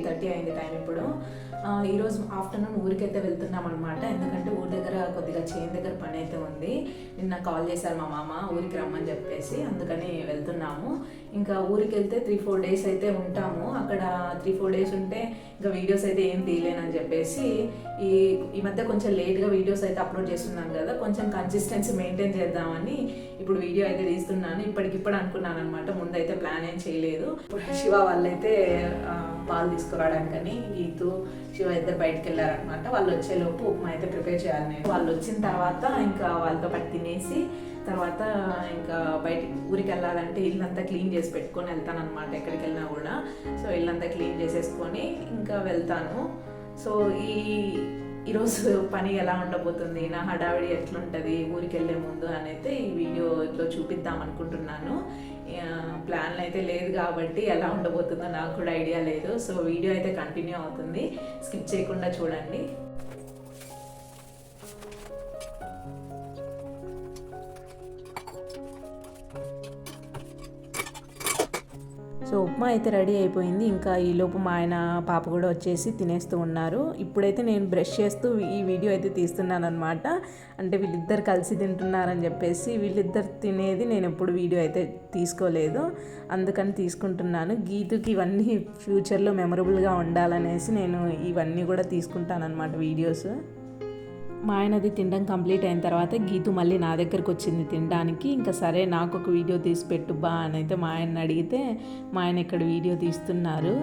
Eight thirty అయింది time ఇప్పుడు. ఈరోజు ఆఫ్టర్నూన్ ఊరికైతే వెళ్తున్నాం అనమాట ఎందుకంటే ఊరి దగ్గర కొద్దిగా చేన్ దగ్గర పని అయితే ఉంది. నిన్న కాల్ చేశారు మా మామ ఊరికి రమ్మని చెప్పేసి అందుకని వెళ్తున్నాము. ఇంకా ఊరికి వెళ్తే త్రీ ఫోర్ డేస్ అయితే ఉంటాము. అక్కడ త్రీ ఫోర్ డేస్ ఉంటే ఇంకా వీడియోస్ అయితే ఏం తీయలేనని చెప్పేసి ఈ ఈ మధ్య కొంచెం లేట్గా వీడియోస్ అయితే అప్లోడ్ చేస్తున్నాను కదా కొంచెం కన్సిస్టెన్సీ మెయింటైన్ చేద్దామని ఇప్పుడు వీడియో అయితే తీస్తున్నాను. ఇప్పటికిప్పుడు అనుకున్నాను అనమాట ముందైతే ప్లాన్ ఏం చేయలేదు. శివ వాళ్ళైతే పాలు తీసుకురావడానికని గీతు శివ ఇద్దరు బయటకు వెళ్ళారనమాట వాళ్ళు వచ్చేలోపు ఉప్మా అయితే ప్రిపేర్ చేయాలి నేను. వాళ్ళు వచ్చిన తర్వాత ఇంకా వాళ్ళతో పట్టి తినేసి తర్వాత ఇంకా బయటికి ఊరికి వెళ్ళాలంటే ఇల్లంతా క్లీన్ చేసి పెట్టుకొని వెళ్తాను అనమాట ఎక్కడికి వెళ్ళినా కూడా. సో ఇల్లంతా క్లీన్ చేసేసుకొని ఇంకా వెళ్తాను. సో ఈ ఈరోజు పని ఎలా ఉండబోతుంది? నా హడావిడి ఎట్లుంటుంది? ఊరికి వెళ్ళే ముందు అనేది అయితే ఈ వీడియోలో చూపిద్దాం అనుకుంటున్నాను ప్లాన్లు అయితే లేదు కాబట్టి ఎలా ఉండబోతుందో నాకు కూడా ఐడియా లేదు. సో వీడియో అయితే కంటిన్యూ అవుతుంది. స్కిప్ చేయకుండా చూడండి. సో ఉప్మా అయితే రెడీ అయిపోయింది. ఇంకా ఈ లోపు మా ఆయన పాప కూడా వచ్చేసి తినేస్తూ ఉన్నారు. ఇప్పుడైతే నేను బ్రష్ చేస్తూ ఈ వీడియో అయితే తీస్తున్నాను అనమాట అంటే వీళ్ళిద్దరు కలిసి తింటున్నారని చెప్పేసి వీళ్ళిద్దరు తినేది నేను ఎప్పుడు వీడియో అయితే తీసుకోలేదు. అందుకని తీసుకుంటున్నాను. గీతుకి ఇవన్నీ ఫ్యూచర్లో మెమరబుల్గా ఉండాలనేసి నేను ఇవన్నీ కూడా తీసుకుంటాను అనమాట వీడియోస్. మా ఆయనది తినడం కంప్లీట్ అయిన తర్వాత గీతు మళ్ళీ నా దగ్గరకు వచ్చింది తినడానికి. ఇంకా సరే నాకు ఒక వీడియో తీసి పెట్టు బా అని అయితే మా ఆయన అడిగితే మా ఆయన ఇక్కడ వీడియో తీస్తున్నారు.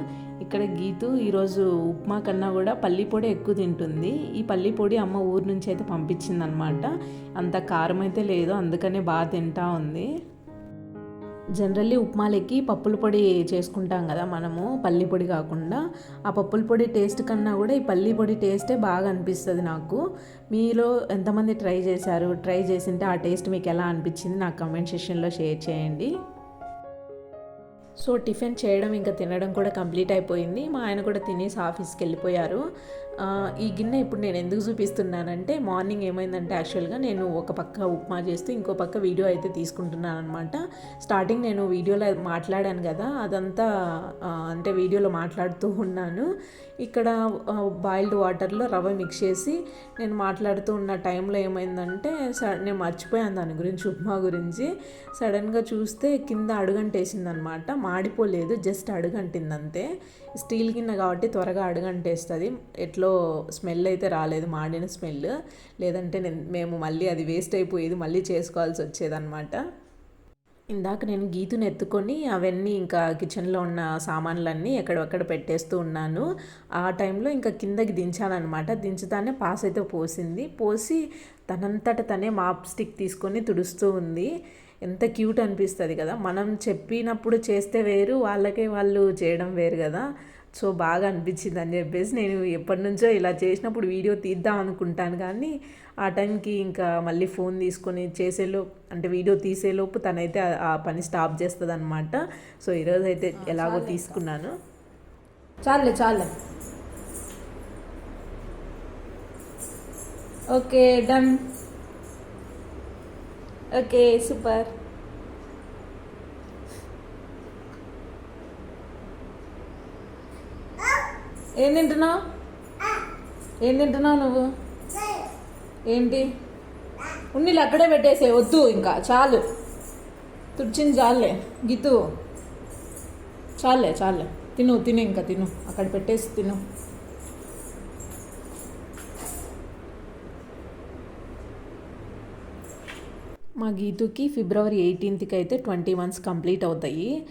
ఇక్కడ గీతు ఈరోజు ఉప్మా కన్నా కూడా పల్లి పొడి ఎక్కువ తింటుంది. ఈ పల్లి పొడి అమ్మ ఊరు నుంచి అయితే పంపించిందనమాట. అంత కారం అయితే లేదు అందుకనే బాగా తింటా ఉంది. జనరల్లీ ఉప్మాలకి పప్పుల పొడి చేసుకుంటాం కదా మనము పల్లి పొడి కాకుండా. ఆ పప్పుల పొడి టేస్ట్ కన్నా కూడా ఈ పల్లి పొడి టేస్టే బాగా అనిపిస్తుంది నాకు. మీలో ఎంతమంది ట్రై చేశారు? ట్రై చేసింటే ఆ టేస్ట్ మీకు ఎలా అనిపించింది? నాకు కమెంట్ సెక్షన్లో షేర్ చేయండి. సో టిఫిన్ చేయడం ఇంకా తినడం కూడా కంప్లీట్ అయిపోయింది. మా ఆయన కూడా తినేసి ఆఫీస్కి వెళ్ళిపోయారు. ఈ గిన్నె ఇప్పుడు నేను ఎందుకు చూపిస్తున్నానంటే మార్నింగ్ ఏమైందంటే యాక్చువల్గా నేను ఒక పక్క ఉప్మా చేస్తూ ఇంకో పక్క వీడియో అయితే తీసుకుంటున్నాను అనమాట స్టార్టింగ్ నేను వీడియోలో మాట్లాడాను కదా అదంతా అంటే వీడియోలో మాట్లాడుతూ ఉన్నాను. ఇక్కడ బాయిల్డ్ వాటర్లో రవ్వ మిక్స్ చేసి నేను మాట్లాడుతూ ఉన్న టైంలో ఏమైందంటే స- నేను మర్చిపోయాను దాని గురించి ఉప్మా గురించి. సడన్గా చూస్తే కింద అడుగంటేసింది అనమాట మాడిపోలేదు జస్ట్ అడుగంటింది అంతే స్టీల్ గిన్నె కాబట్టి త్వరగా అడుగంటేస్తుంది. ఎట్లో స్మెల్ అయితే రాలేదు మాడిన స్మెల్. లేదంటే నేను మేము మళ్ళీ అది వేస్ట్ అయిపోయేది మళ్ళీ చేసుకోవాల్సి వచ్చేదన్నమాట ఇందాక నేను గీతుని ఎత్తుకొని అవన్నీ ఇంకా కిచెన్లో ఉన్న సామాన్లన్నీ ఎక్కడెక్కడ పెట్టేస్తూ ఉన్నాను. ఆ టైంలో ఇంకా కిందకి దించానమాట దించుతానే పాస్ అయితే పోసింది. పోసి తనంతట తనే మాప్ స్టిక్ తీసుకొని తుడుస్తూ ఉంది. ఎంత క్యూట్ అనిపిస్తుంది కదా. మనం చెప్పినప్పుడు చేస్తే వేరు వాళ్ళకే వాళ్ళు చేయడం వేరు కదా. సో బాగా అనిపించింది అని చెప్పేసి నేను ఎప్పటి నుంచో ఇలా చేసినప్పుడు వీడియో తీద్దాం అనుకుంటాను. కానీ ఆ టైంకి ఇంకా మళ్ళీ ఫోన్ తీసుకొని చేసేలో అంటే వీడియో తీసేలోపు తనైతే ఆ- పని స్టాప్ చేస్తుంది అనమాట సో ఈరోజు అయితే ఎలాగో తీసుకున్నాను. చాలే చాలే. Okay done. ఓకే సూపర్ ఏం తింటున్నావు? ఏం తింటున్నావు నువ్వు? ఏంటి? ఉన్నీళ్ళు అక్కడే పెట్టేసే వద్దు ఇంకా చాలు. తుడిచింది చాలే గీతు. చాలే చాలే తిను తిను ఇంకా తిను. అక్కడ పెట్టేసి తిను. మా గీతుకి ఫిబ్రవరి ఎయిటీన్త్కి అయితే ట్వంటీ మంత్స్ కంప్లీట్ అవుతాయి.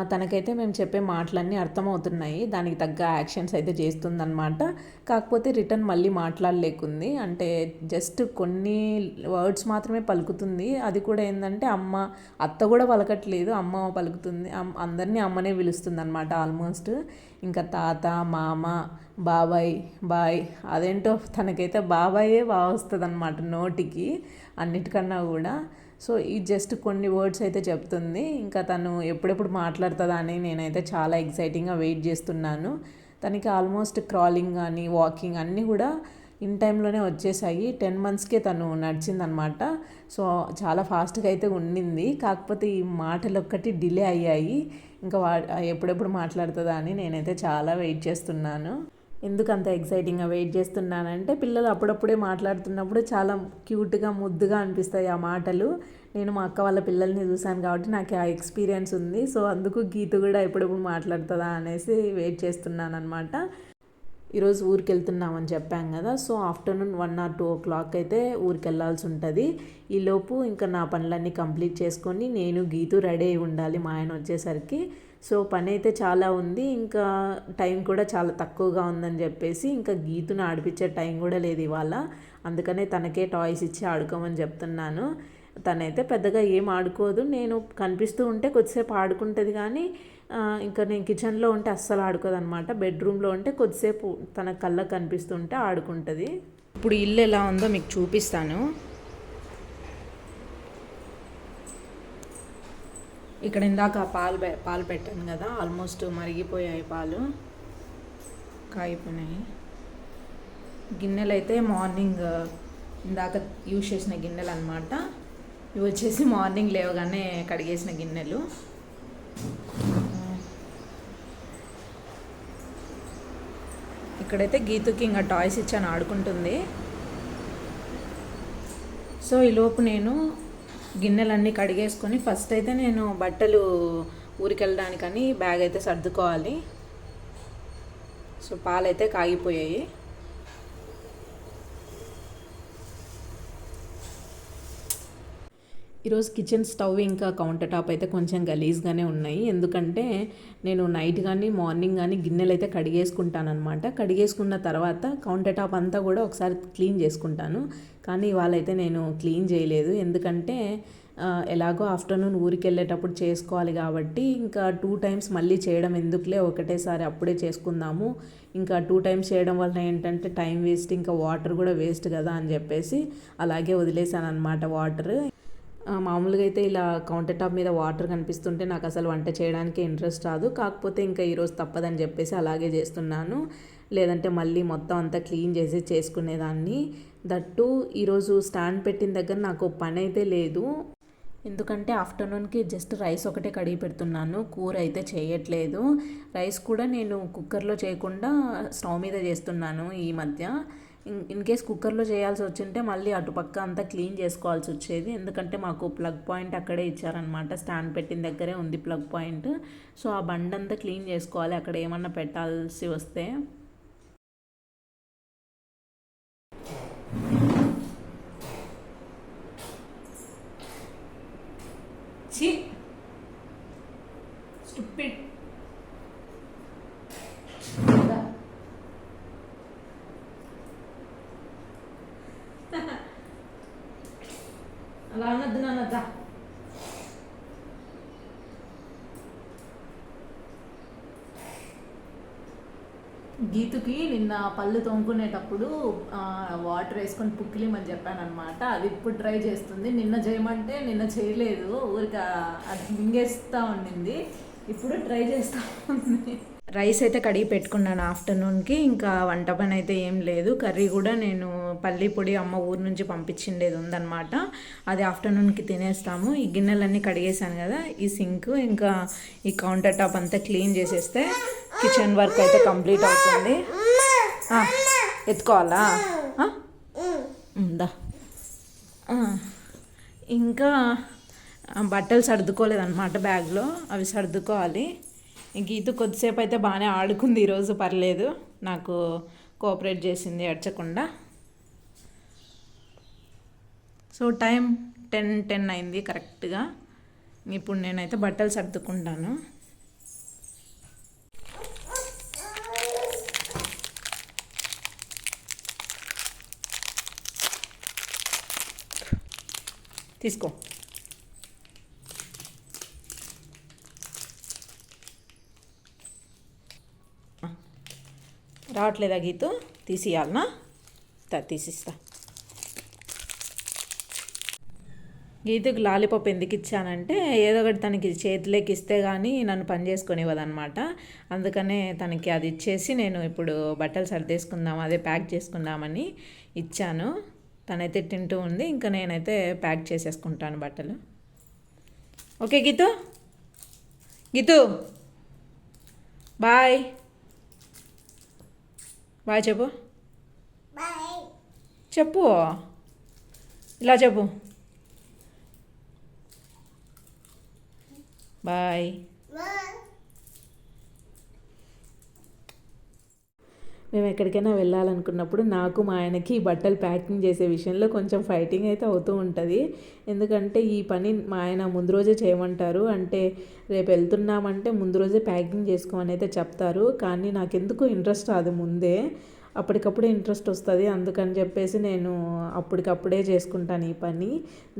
తనకైతే మేము చెప్పే మాటలన్నీ అర్థమవుతున్నాయి. దానికి తగ్గ యాక్షన్స్ అయితే చేస్తుందన్నమాట. కాకపోతే రిటర్న్ మళ్ళీ మాట్లాడలేకుంది. అంటే జస్ట్ కొన్ని వర్డ్స్ మాత్రమే పలుకుతుంది. అది కూడా ఏంటంటే అమ్మ అత్త కూడా పలకట్లేదు. అమ్మ పలుకుతుంది. అమ్- అందరినీ అమ్మనే పిలుస్తుంది అనమాట ఆల్మోస్ట్. ఇంకా తాత మామ బాబాయ్ బాయ్ అదేంటో తనకైతే బాబాయే బాగా వస్తుంది అనమాట నోటికి అన్నిటికన్నా కూడా. సో ఈ జస్ట్ కొన్ని వర్డ్స్ అయితే చెప్తుంది. ఇంకా తను ఎప్పుడెప్పుడు మాట్లాడుతుందా అని నేనైతే చాలా ఎక్సైటింగ్గా వెయిట్ చేస్తున్నాను. తనకి ఆల్మోస్ట్ క్రాలింగ్ కానీ వాకింగ్ అన్నీ కూడా ఇన్ టైంలోనే వచ్చేసాయి. టెన్ మంత్స్కే తను నడిచిందనమాట. సో చాలా ఫాస్ట్గా అయితే ఉండింది కాకపోతే ఈ మాటలు ఒక్కటి డిలే అయ్యాయి. ఇంకా వా ఎప్పుడెప్పుడు మాట్లాడుతుందా అని నేనైతే చాలా వెయిట్ చేస్తున్నాను. ఎందుకు అంత ఎక్సైటింగ్గా వెయిట్ చేస్తున్నానంటే పిల్లలు అప్పుడప్పుడే మాట్లాడుతున్నప్పుడు చాలా క్యూట్గా ముద్దుగా అనిపిస్తాయి ఆ మాటలు. నేను మా అక్క వాళ్ళ పిల్లల్ని చూశాను కాబట్టి నాకు ఆ ఎక్స్పీరియన్స్ ఉంది. సో అందుకు గీత కూడా ఎప్పుడెప్పుడు మాట్లాడుతుందా అనేసి వెయిట్ చేస్తున్నాను అనమాట ఈరోజు ఊరికి వెళ్తున్నామని చెప్పాం కదా so afternoon one or two o'clock అయితే ఊరికి వెళ్ళాల్సి ఉంటుంది ఈలోపు ఇంకా నా పనులన్నీ కంప్లీట్ చేసుకొని నేను గీతు రెడీ అయి ఉండాలి మా ఆయన వచ్చేసరికి. సో పని అయితే చాలా ఉంది ఇంకా టైం కూడా చాలా తక్కువగా ఉందని చెప్పేసి ఇంకా గీతును ఆడిపించే టైం కూడా లేదు ఇవాళ. అందుకనే తనకే టాయ్స్ ఇచ్చి ఆడుకోమని చెప్తున్నాను. తనైతే పెద్దగా ఏం ఆడుకోదు నేను కనిపిస్తూ ఉంటే కొద్దిసేపు ఆడుకుంటుంది కానీ ఇంకా నేను కిచెన్లో ఉంటే అస్సలు ఆడుకోదనమాట బెడ్రూమ్లో ఉంటే కొద్దిసేపు తన కళ్ళకు కనిపిస్తుంటే ఆడుకుంటుంది. ఇప్పుడు ఇల్లు ఎలా ఉందో మీకు చూపిస్తాను. ఇక్కడ ఇందాక పాలు పె- పాలు పెట్టాను కదా ఆల్మోస్ట్ మరిగిపోయాయి పాలు. కాగిపోయినాయి. గిన్నెలు అయితే మార్నింగ్ ఇందాక యూజ్ చేసిన గిన్నెలు అనమాట ఇవి వచ్చేసి మార్నింగ్ లేవగానే కడిగేసిన గిన్నెలు. ఇక్కడైతే గీతుకి ఇంకా టాయ్స్ ఇచ్చాను ఆడుకుంటుంది. సో ఈలోపు నేను గిన్నెలన్నీ కడిగేసుకొని ఫస్ట్ అయితే నేను బట్టలు ఊరికెళ్ళడానికని బ్యాగ్ అయితే సర్దుకోవాలి. సో పాలైతే కాగిపోయాయి. ఈరోజు కిచెన్ స్టవ్ ఇంకా కౌంటర్ టాప్ అయితే కొంచెం గలీజ్గానే ఉన్నాయి. ఎందుకంటే నేను నైట్ కానీ మార్నింగ్ కానీ గిన్నెలు అయితే కడిగేసుకుంటానమాట కడిగేసుకున్న తర్వాత కౌంటర్ టాప్ అంతా కూడా ఒకసారి క్లీన్ చేసుకుంటాను. కానీ ఇవాళ అయితే నేను క్లీన్ చేయలేదు. ఎందుకంటే ఎలాగో ఆఫ్టర్నూన్ ఊరికి వెళ్ళేటప్పుడు చేసుకోవాలి కాబట్టి ఇంకా టూ టైమ్స్ మళ్ళీ చేయడం ఎందుకులే ఒకటేసారి అప్పుడే చేసుకుందాము. ఇంకా టూ టైమ్స్ చేయడం వల్ల ఏంటంటే టైం వేస్ట్ ఇంకా వాటర్ కూడా వేస్ట్ కదా అని చెప్పేసి అలాగే వదిలేసాను అనమాట వాటర్. మామూలుగా అయితే ఇలా కౌంటర్ టాప్ మీద వాటర్ కనిపిస్తుంటే నాకు అసలు వంట చేయడానికి ఇంట్రెస్ట్ రాదు. కాకపోతే ఇంకా ఈరోజు తప్పదని చెప్పేసి అలాగే చేస్తున్నాను. లేదంటే మళ్ళీ మొత్తం అంతా క్లీన్ చేసి చేసుకునేదాన్ని. దట్టు ఈరోజు స్టాండ్ పెట్టిన దగ్గర నాకు పని అయితే లేదు. ఎందుకంటే ఆఫ్టర్నూన్కి జస్ట్ రైస్ ఒకటే కడిగి పెడుతున్నాను. కూర అయితే చేయట్లేదు. రైస్ కూడా నేను కుక్కర్లో చేయకుండా స్టవ్ మీద చేస్తున్నాను ఈ మధ్య. ఇన్ కేస్ కుక్కర్లో చేయాల్సి వచ్చింటే మళ్ళీ అటుపక్క అంతా క్లీన్ చేసుకోవాల్సి వచ్చేది. ఎందుకంటే మాకు ప్లగ్ పాయింట్ అక్కడే ఇచ్చారనమాట స్టాండ్ పెట్టిన దగ్గరే ఉంది ప్లగ్ పాయింట్ సో ఆ బండంతా క్లీన్ చేసుకోవాలి. అక్కడ ఏమన్నా పెట్టాల్సి వస్తే పళ్ళు తోముకునేటప్పుడు వాటర్ వేసుకొని పుక్కిలిమని చెప్పాను అనమాట అది ఇప్పుడు ట్రై చేస్తుంది. నిన్న చేయమంటే నిన్న చేయలేదు. ఊరికి అది మింగేస్తూ ఉండింది. ఇప్పుడు ట్రై చేస్తూ ఉంది. రైస్ అయితే కడిగి పెట్టుకున్నాను ఆఫ్టర్నూన్కి. ఇంకా వంట పని అయితే ఏం లేదు. కర్రీ కూడా నేను పల్లి పొడి అమ్మ ఊరు నుంచి పంపించిండేది ఉందన్నమాట. అది ఆఫ్టర్నూన్కి తినేస్తాము. ఈ గిన్నెలన్నీ కడిగేసాను కదా ఈ సింక్ ఇంకా ఈ కౌంటర్ టాప్ అంతా క్లీన్ చేసేస్తే కిచెన్ వర్క్ అయితే కంప్లీట్ అవుతుంది. ఎత్తుకోవాలా? ఉందా ఇంకా బట్టలు సర్దుకోలేదన్నమాట బ్యాగ్లో. అవి సర్దుకోవాలి. గీత కొద్దిసేపు అయితే బాగానే ఆడుకుంది ఈరోజు పర్లేదు. నాకు కోఆపరేట్ చేసింది అడ్చకుండా సో టైం టెన్ టెన్ అయింది కరెక్ట్గా. ఇప్పుడు నేనైతే బట్టలు సర్దుకుంటాను. తీసుకో. రావట్లేదా గీతు? తీసియాలనా? తీసిస్తా. గీతకు లాలీపాప్ ఎందుకు ఇచ్చానంటే ఏదో ఒకటి తనకి చేతిలోకి ఇస్తే కానీ నన్ను పని చేసుకొని ఇవ్వదనమాట అందుకనే తనకి అది ఇచ్చేసి నేను ఇప్పుడు బట్టలు సర్దేసుకుందాం అదే ప్యాక్ చేసుకుందామని ఇచ్చాను. తనైతే తింటూ ఉంది ఇంకా నేనైతే ప్యాక్ చేసేసుకుంటాను బట్టలు. Okay Geethu? Geethu? Bye. Bye చెప్పు. చెప్పు. ఇలా చెప్పు. బాయ్. మేము ఎక్కడికైనా వెళ్ళాలనుకున్నప్పుడు నాకు మా ఆయనకి బట్టలు ప్యాకింగ్ చేసే విషయంలో కొంచెం ఫైటింగ్ అయితే అవుతూ ఉంటుంది. ఎందుకంటే ఈ పని మా ఆయన ముందు రోజే చేయమంటారు. అంటే రేపు వెళ్తున్నామంటే ముందు రోజే ప్యాకింగ్ చేసుకోమని అయితే చెప్తారు. కానీ నాకెందుకు ఇంట్రెస్ట్ రాదు ముందే. అప్పటికప్పుడే ఇంట్రెస్ట్ వస్తుంది. అందుకని చెప్పేసి నేను అప్పటికప్పుడే చేసుకుంటాను ఈ పని.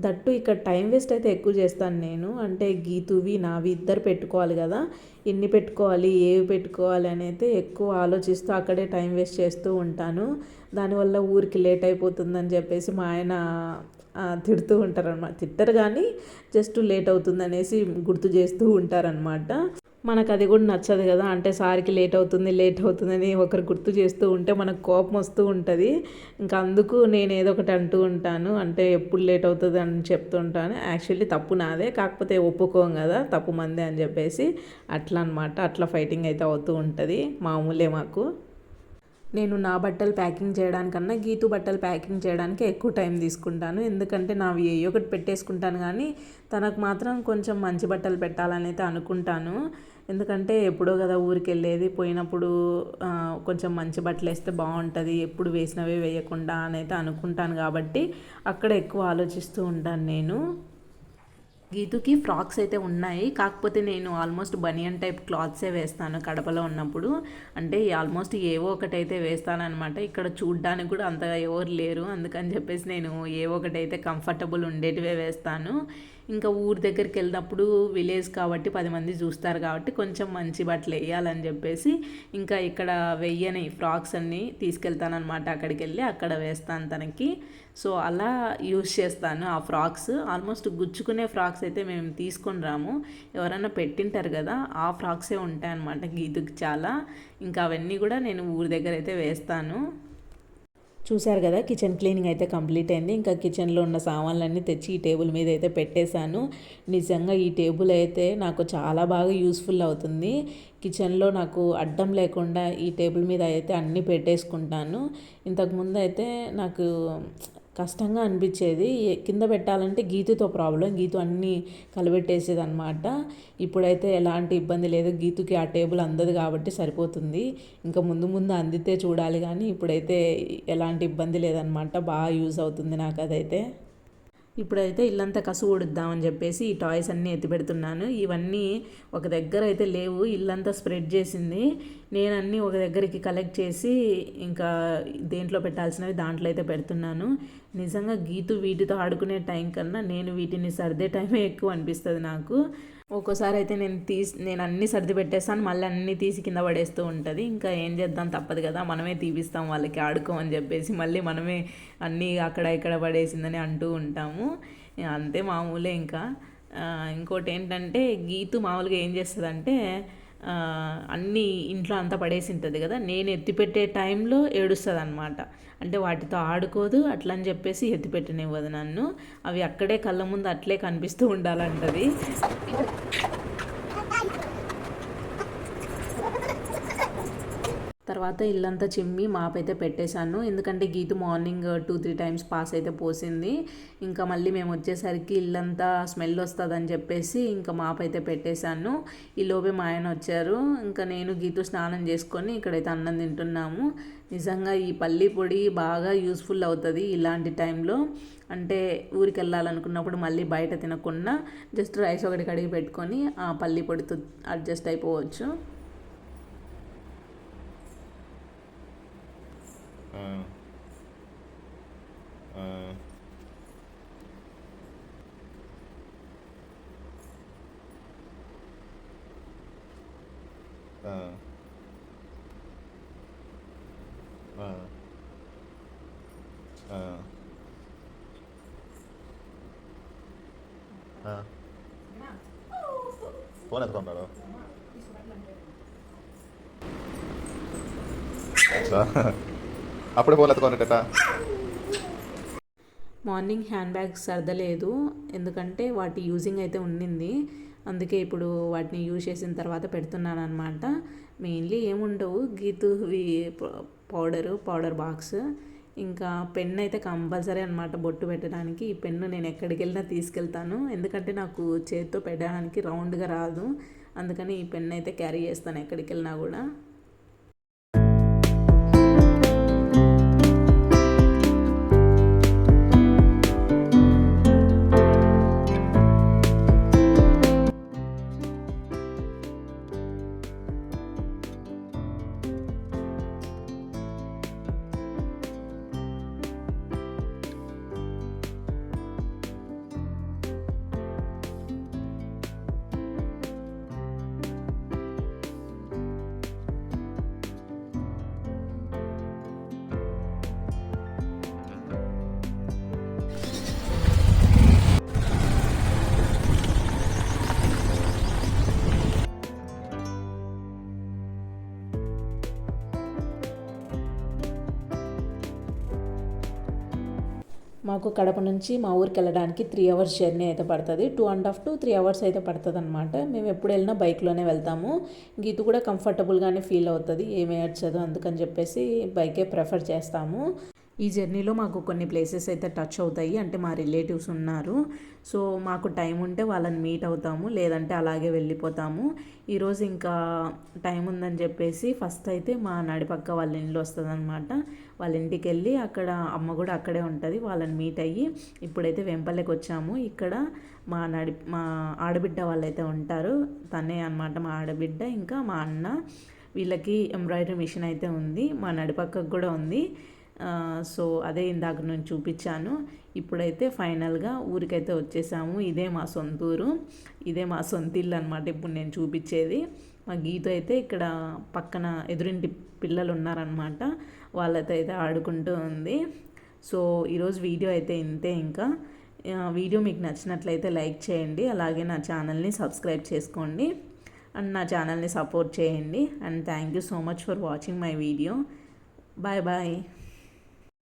దట్టు ఇక్కడ టైం వేస్ట్ అయితే ఎక్కువ చేస్తాను నేను. అంటే గీతువి నావి ఇద్దరు పెట్టుకోవాలి కదా. ఎన్ని పెట్టుకోవాలి ఏవి పెట్టుకోవాలి అని అయితే ఎక్కువ ఆలోచిస్తూ అక్కడే టైం వేస్ట్ చేస్తూ ఉంటాను. దానివల్ల ఊరికి లేట్ అయిపోతుందని చెప్పేసి మా ఆయన తిడుతూ ఉంటారనమాట తిట్టరు కానీ జస్ట్ లేట్ అవుతుంది అనేసి గుర్తు చేస్తూ ఉంటారనమాట మనకు అది కూడా నచ్చదు కదా. అంటే సార్కి లేట్ అవుతుంది లేట్ అవుతుందని ఒకరు గుర్తు చేస్తూ ఉంటే మనకు కోపం వస్తూ ఉంటుంది. ఇంకా అందుకు నేను ఏదో ఒకటి అంటూ ఉంటాను. అంటే ఎప్పుడు లేట్ అవుతుంది అని చెప్తూ ఉంటాను. యాక్చువల్లీ తప్పు నాదే కాకపోతే ఒప్పుకోం కదా తప్పు మందే అని చెప్పేసి అట్లా అనమాట అట్లా ఫైటింగ్ అయితే అవుతూ ఉంటుంది మామూలే మాకు. నేను నా బట్టలు ప్యాకింగ్ చేయడానికన్నా గీతు బట్టలు ప్యాకింగ్ చేయడానికి ఎక్కువ టైం తీసుకుంటాను. ఎందుకంటే నావి ఏ ఒకటి పెట్టేసుకుంటాను కానీ తనకు మాత్రం కొంచెం మంచి బట్టలు పెట్టాలని అయితే అనుకుంటాను. ఎందుకంటే ఎప్పుడో కదా ఊరికి వెళ్ళేది పోయినప్పుడు కొంచెం మంచి బట్టలు వేస్తే బాగుంటుంది ఎప్పుడు వేసినవే వేయకుండా అని అయితే అనుకుంటాను కాబట్టి అక్కడ ఎక్కువ ఆలోచిస్తూ ఉంటాను నేను. గీతుకి ఫ్రాక్స్ అయితే ఉన్నాయి. కాకపోతే నేను ఆల్మోస్ట్ బనియన్ టైప్ క్లాత్సే వేస్తాను కడపలో ఉన్నప్పుడు. అంటే ఆల్మోస్ట్ ఏవో ఒకటైతే వేస్తానమాట ఇక్కడ చూడ్డానికి కూడా అంతగా ఎవరు లేరు. అందుకని చెప్పేసి నేను ఏవో ఒకటైతే కంఫర్టబుల్ ఉండేటివే వేస్తాను. ఇంకా ఊరి దగ్గరికి వెళ్ళినప్పుడు విలేజ్ కాబట్టి పది మంది చూస్తారు కాబట్టి కొంచెం మంచి బట్టలు వేయాలని చెప్పేసి ఇంకా ఇక్కడ వెయ్యని ఫ్రాక్స్ అన్నీ తీసుకెళ్తానమాట అక్కడికి వెళ్ళి అక్కడ వేస్తాను తనకి. సో అలా యూజ్ చేస్తాను ఆ ఫ్రాక్స్. ఆల్మోస్ట్ గుచ్చుకునే ఫ్రాక్స్ అయితే మేము తీసుకొని రాము. ఎవరైనా పెట్టింటారు కదా ఆ ఫ్రాక్సే ఉంటాయి అనమాట గీతుకి చాలా. ఇంకా అవన్నీ కూడా నేను ఊరి దగ్గర అయితే వేస్తాను. చూశారు కదా కిచెన్ క్లీనింగ్ అయితే కంప్లీట్ అయింది. ఇంకా కిచెన్లో ఉన్న సామాన్లన్నీ తెచ్చి ఈ టేబుల్ మీద అయితే పెట్టేశాను. నిజంగా ఈ టేబుల్ అయితే నాకు చాలా బాగా యూస్ఫుల్ అవుతుంది. కిచెన్లో నాకు అడ్డం లేకుండా ఈ టేబుల్ మీద అయితే అన్నీ పెట్టేసుకుంటాను. ఇంతకుముందు అయితే నాకు కష్టంగా అనిపించేది. కింద పెట్టాలంటే గీతుతో ప్రాబ్లం. గీతు అన్నీ కలబెట్టేసేది అనమాట ఇప్పుడైతే ఎలాంటి ఇబ్బంది లేదు. గీతుకి ఆ టేబుల్ అందదు కాబట్టి సరిపోతుంది. ఇంకా ముందు ముందు అందితే చూడాలి కానీ ఇప్పుడైతే ఎలాంటి ఇబ్బంది లేదనమాట బాగా యూజ్ అవుతుంది నాకు అదైతే ఇప్పుడైతే ఇల్లంతా కసు ఊడుద్దామని చెప్పేసి ఈ టాయ్స్ అన్నీ ఎత్తి పెడుతున్నాను. ఇవన్నీ ఒక దగ్గర అయితే లేవు ఇల్లంతా స్ప్రెడ్ చేసింది. నేను అన్నీ ఒక దగ్గరికి కలెక్ట్ చేసి ఇంకా దేంట్లో పెట్టాల్సినవి దాంట్లో అయితే పెడుతున్నాను. నిజంగా గీతు వీటితో ఆడుకునే టైం కన్నా నేను వీటిని సర్దే టైమే ఎక్కువ అనిపిస్తుంది నాకు. ఒక్కోసారి అయితే నేను తీసి నేను అన్నీ సర్ది పెట్టేస్తాను మళ్ళీ అన్నీ తీసి కింద పడేస్తూ ఉంటుంది. ఇంకా ఏం చేద్దాం తప్పదు కదా మనమే తీపిస్తాం వాళ్ళకి ఆడుకోమని చెప్పేసి మళ్ళీ మనమే అన్నీ అక్కడ ఇక్కడ పడేసిందని అంటూ ఉంటాము. అంతే మామూలే ఇంకా. ఇంకోటి ఏంటంటే గీతు మామూలుగా ఏం చేస్తుందంటే అన్నీ ఇంట్లో అంతా పడేసి ఉంటుంది కదా నేను ఎత్తిపెట్టే టైంలో ఏడుస్తుంది అనమాట అంటే వాటితో ఆడుకోదు అట్లా అని చెప్పేసి ఎత్తిపెట్టనివ్వదు నన్ను. అవి అక్కడే కళ్ళ ముందు అట్లే కనిపిస్తూ ఉండాలంటది. తర్వాత ఇల్లంతా చిమ్మి మాపైతే పెట్టేశాను. ఎందుకంటే Geethu morning two three times pass అయితే పోసింది. ఇంకా మళ్ళీ మేము వచ్చేసరికి ఇల్లంతా స్మెల్ వస్తుందని చెప్పేసి ఇంకా మాపైతే పెట్టేశాను. ఈలోపే మా ఆయన వచ్చారు. ఇంకా నేను గీతు స్నానం చేసుకొని ఇక్కడైతే అన్నం తింటున్నాము. నిజంగా ఈ పల్లి పొడి బాగా యూస్ఫుల్ అవుతుంది ఇలాంటి టైంలో. అంటే ఊరికి వెళ్ళాలనుకున్నప్పుడు మళ్ళీ బయట తినకుండా జస్ట్ రైస్ ఒకటి కడిగి పెట్టుకొని ఆ పల్లి పొడితో అడ్జస్ట్ అయిపోవచ్చు ఆ. ఆ. ఆ. ఆ. ఆ. ఆ. ఫోన్ ఎత్తుకుంటాడు అప్పుడే ఫోన్ ఎత్తుకోనట మార్నింగ్ హ్యాండ్ బ్యాగ్ సర్దలేదు. ఎందుకంటే వాటి యూజింగ్ అయితే ఉండింది. అందుకే ఇప్పుడు వాటిని యూజ్ చేసిన తర్వాత పెడుతున్నాను అనమాట మెయిన్లీ ఏముండవు. గీతువి పౌడరు పౌడర్ బాక్స్. ఇంకా పెన్ అయితే కంపల్సరీ అనమాట బొట్టు పెట్టడానికి. ఈ పెన్ను నేను ఎక్కడికి వెళ్ళినా తీసుకెళ్తాను. ఎందుకంటే నాకు చేతితో పెట్టడానికి రౌండ్గా రాదు. అందుకని ఈ పెన్ అయితే క్యారీ చేస్తాను ఎక్కడికి వెళ్ళినా కూడా. మాకు కడప నుంచి మా ఊరికి వెళ్ళడానికి త్రీ అవర్స్ జర్నీ అయితే పడుతుంది. Two and half to three hours అయితే పడుతుంది అనమాట మేము ఎప్పుడు వెళ్ళినా బైక్లోనే వెళ్తాము. గీతు కూడా కంఫర్టబుల్గానే ఫీల్ అవుతుంది. ఏమి ఏడ్చదు అందుకని చెప్పేసి బైకే ప్రిఫర్ చేస్తాము. ఈ జర్నీలో మాకు కొన్ని ప్లేసెస్ అయితే టచ్ అవుతాయి. అంటే మా రిలేటివ్స్ ఉన్నారు. సో మాకు టైం ఉంటే వాళ్ళని మీట్ అవుతాము. లేదంటే అలాగే వెళ్ళిపోతాము. ఈరోజు ఇంకా టైం ఉందని చెప్పేసి ఫస్ట్ అయితే మా నడిపక్క వాళ్ళ ఇంట్లో వస్తుందన్నమాట. వాళ్ళ ఇంటికి వెళ్ళి అక్కడ అమ్మ కూడా అక్కడే ఉంటుంది. వాళ్ళని మీట్ అయ్యి ఇప్పుడైతే వెంపల్లెకి వచ్చాము. ఇక్కడ మా నడి మా ఆడబిడ్డ వాళ్ళైతే ఉంటారు. తనే అనమాట మా ఆడబిడ్డ. ఇంకా మా అన్న వీళ్ళకి ఎంబ్రాయిడరీ మిషన్ అయితే ఉంది. మా నడిపక్కకు కూడా ఉంది. సో అదే ఇందాక నేను చూపించాను. ఇప్పుడైతే ఫైనల్గా ఊరికైతే వచ్చేసాము. ఇదే మా సొంత ఊరు ఇదే మా సొంత ఇల్లు అనమాట ఇప్పుడు నేను చూపించేది. మా గీత అయితే ఇక్కడ పక్కన ఎదురింటి పిల్లలు ఉన్నారనమాట వాళ్ళతో అయితే ఆడుకుంటూ ఉంది. సో ఈరోజు వీడియో అయితే ఇంతే ఇంకా. వీడియో మీకు నచ్చినట్లయితే లైక్ చేయండి. అలాగే నా ఛానల్ని సబ్స్క్రైబ్ చేసుకోండి. అండ్ నా ఛానల్ని సపోర్ట్ చేయండి. And thank you so much for watching my video. Bye bye.